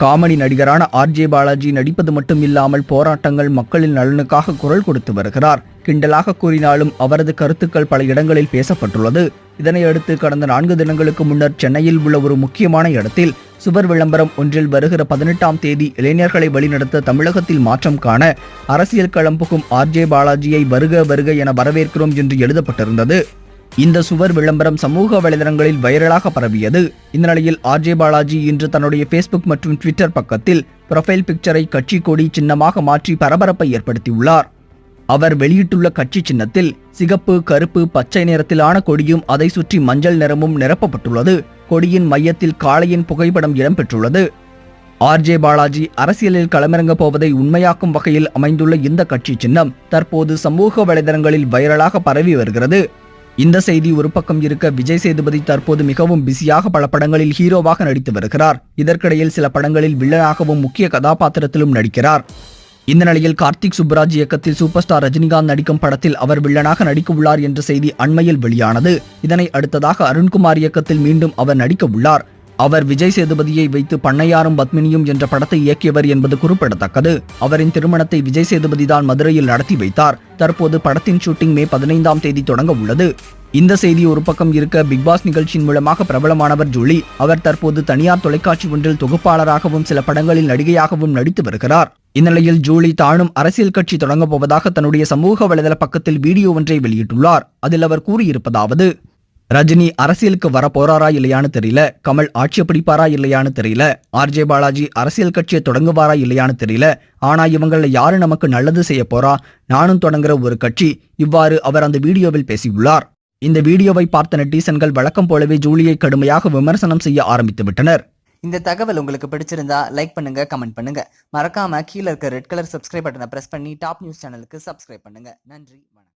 Comedy நடிகரான RJ Balaji நடிப்பது மட்டும் இல்லாமல் போராட்டங்கள் மக்களின் நலனுக்காக குரல் கொடுத்து வருகிறார். கிண்டலாக கூறினாலும் அவரது கருத்துக்கள் பல இடங்களில் பேசப்பட்டுள்ளது. இதனையடுத்து கடந்த நான்கு தினங்களுக்கு முன்னர் சென்னையில் உள்ள ஒரு முக்கியமான இடத்தில் சுவர் விளம்பரம் ஒன்றில் வருகிற பதினெட்டாம் தேதி இளைஞர்களை வழிநடத்த தமிழகத்தில் மாற்றம் காண அரசியல் களம் புகும் ஆர்ஜே பாலாஜியை வருக வருக என வரவேற்கிறோம் என்று எழுதப்பட்டிருந்தது. இந்த சுவர் விளம்பரம் சமூக வலைதளங்களில் வைரலாக பரவியது. இந்த நிலையில் ஆர்ஜே பாலாஜி இன்று தன்னுடைய ஃபேஸ்புக் மற்றும் ட்விட்டர் பக்கத்தில் ப்ரொஃபைல் பிக்சரை கட்சி கொடி சின்னமாக மாற்றி பரபரப்பை ஏற்படுத்தியுள்ளார். அவர் வெளியிட்டுள்ள கட்சி சின்னத்தில் சிகப்பு கருப்பு பச்சை நிறத்திலான கொடியும் அதை சுற்றி மஞ்சள் நிறமும் நிரப்பப்பட்டுள்ளது. கொடியின் மையத்தில் காளையின் புகைப்படம் இடம்பெற்றுள்ளது. ஆர்ஜே பாலாஜி அரசியலில் களமிறங்கப் போவதை உண்மையாக்கும் வகையில் அமைந்துள்ள இந்த கட்சி சின்னம் தற்போது சமூக வலைதளங்களில் வைரலாக பரவி வருகிறது. இந்த செய்தி ஒரு பக்கம் இருக்க விஜய் சேதுபதி தற்போது மிகவும் பிஸியாக பல படங்களில் ஹீரோவாக நடித்து வருகிறார். இதற்கிடையில் சில படங்களில் வில்லனாகவும் முக்கிய கதாபாத்திரத்திலும் நடிக்கிறார். இந்த நிலையில் கார்த்திக் சுப்ராஜ் இயக்கத்தில் சூப்பர் ஸ்டார் ரஜினிகாந்த் நடிக்கும் படத்தில் அவர் வில்லனாக நடிக்க உள்ளார் என்ற செய்தி அண்மையில் வெளியானது. இதனை அடுத்ததாக அருண்குமார் இயக்கத்தில் மீண்டும் அவர் நடிக்க உள்ளார். அவர் விஜய் சேதுபதியை வைத்து பண்ணையாரும் பத்மினியும் என்ற படத்தை இயக்கியவர் என்பது குறிப்பிடத்தக்கது. அவரின் திருமணத்தை விஜய் சேதுபதி தான் மதுரையில் நடத்தி வைத்தார். தற்போது படத்தின் ஷூட்டிங் மே பதினைந்தாம் தேதி தொடங்க உள்ளது. இந்த செய்தி ஒரு பக்கம் இருக்க பிக் பாஸ் நிகழ்ச்சியின் மூலமாக பிரபலமானவர் ஜூலி அவர் தற்போது தனியார் தொலைக்காட்சி ஒன்றில் தொகுப்பாளராகவும் சில படங்களில் நடிகையாகவும் நடித்து வருகிறார். இந்நிலையில் ஜூலி தானும் அரசியல் கட்சி தொடங்கப் போவதாக தன்னுடைய சமூக வலைதள பக்கத்தில் வீடியோ ஒன்றை வெளியிட்டுள்ளார். அதில் அவர் கூறியிருப்பதாவது ரஜினி அரசியலுக்கு வர போறாரா இல்லையான்னு தெரியல. கமல் ஆட்சியை பிடிப்பாரா இல்லையான்னு தெரியல. ஆர்ஜே பாலாஜி அரசியல் கட்சியை தொடங்குவாரா இல்லையான்னு தெரியல. ஆனா இவங்கள யாரு நமக்கு நல்லது செய்ய போறா? நானும் தொடங்குற ஒரு கட்சி. இவ்வாறு அவர் அந்த வீடியோவில் பேசியுள்ளார். இந்த வீடியோவை பார்த்த நெட்டிசன்கள் வழக்கம் போலவே ஜூலியை கடுமையாக விமர்சனம் செய்ய ஆரம்பித்து விட்டனர். இந்த தகவல் உங்களுக்கு பிடிச்சிருந்தா லைக் பண்ணுங்க கமெண்ட் பண்ணுங்க. மறக்காம கீழே இருக்க ரெட் கலர் சப்ஸ்கிரைப் பட்டனை பிரஸ் பண்ணி டாப் நியூஸ் சேனலுக்கு சப்ஸ்கிரைப் பண்ணுங்க. நன்றி